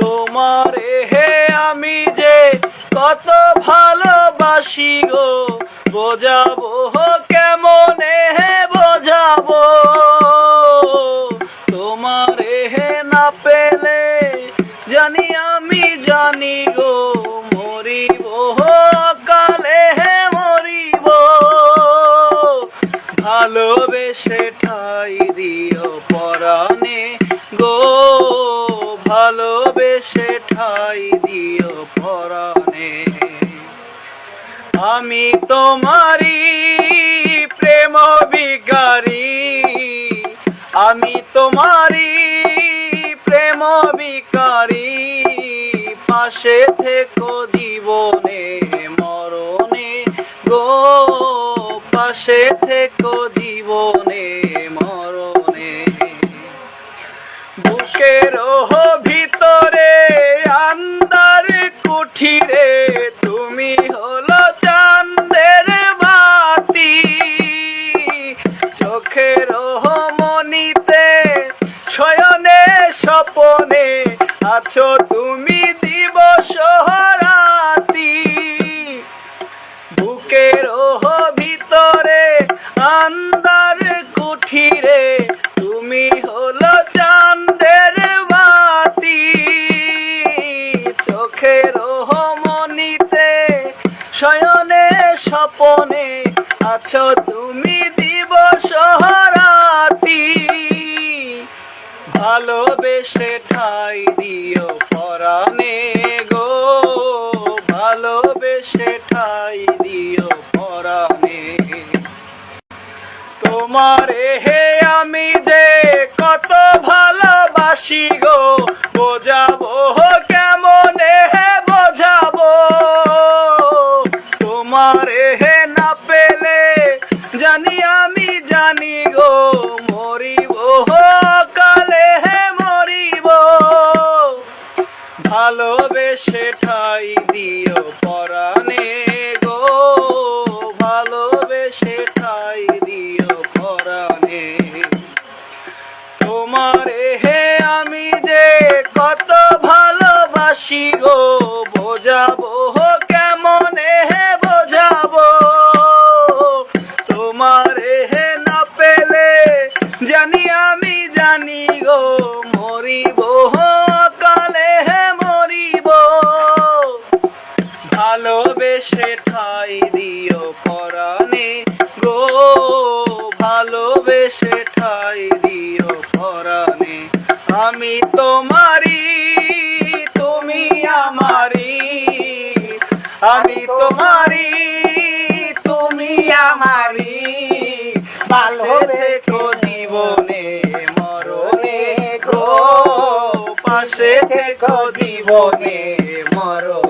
তোমারে হে আমি যে কত ভালোবাসি গো, বোঝাবো কেমনে হে বোঝাবো। তোমারে হে না পেলে জানি আমি জানি গো, মরিব কালে হে মরিব। ভালোবেসে ঠাই দিও পরাণে ঠাই দিও পরাণে আমি তোমারি প্রেম বিকারী আমি তোমারি প্রেম বিকারী পাশে থেকো জীবনে, মরণে গো। পাশে থেকো জীবনে, মরণে। বুকের ভিতরে কুঠিরে তুমি হলো চাঁদের বাতি। চোখের মনিতে শয়নে স্বপনে আছো তুমি দিবস রাতি। বুকের ভিতরে আন্দার শয়নে, স্বপনে আছো তুমি দিবস রাতি ভালোবেসে ঠাই দিও পরাণে গো, ভালোবেসে ঠাই দিও পরাণে। তোমার হে আমি যে কত ভালোবাসি গো, বোঝাবো তোমারে হে না পেলে, জানি আমি জানি গো, মরিব কালে হে মরিব। ভালোবেসে ঠাই দিও পরাণে গো, ভালোবেসে ঠাই দিও পরাণে। তোমারে হে মরিব কালে হে মরিব। ভালোবেসে ঠাই দিও পরাণে গো। ভালোবেসে ঠাই দিও পরাণে। আমি তোমারি তুমি আমারি আমি তোমারি পাশে থেকো জীবনে মরণে।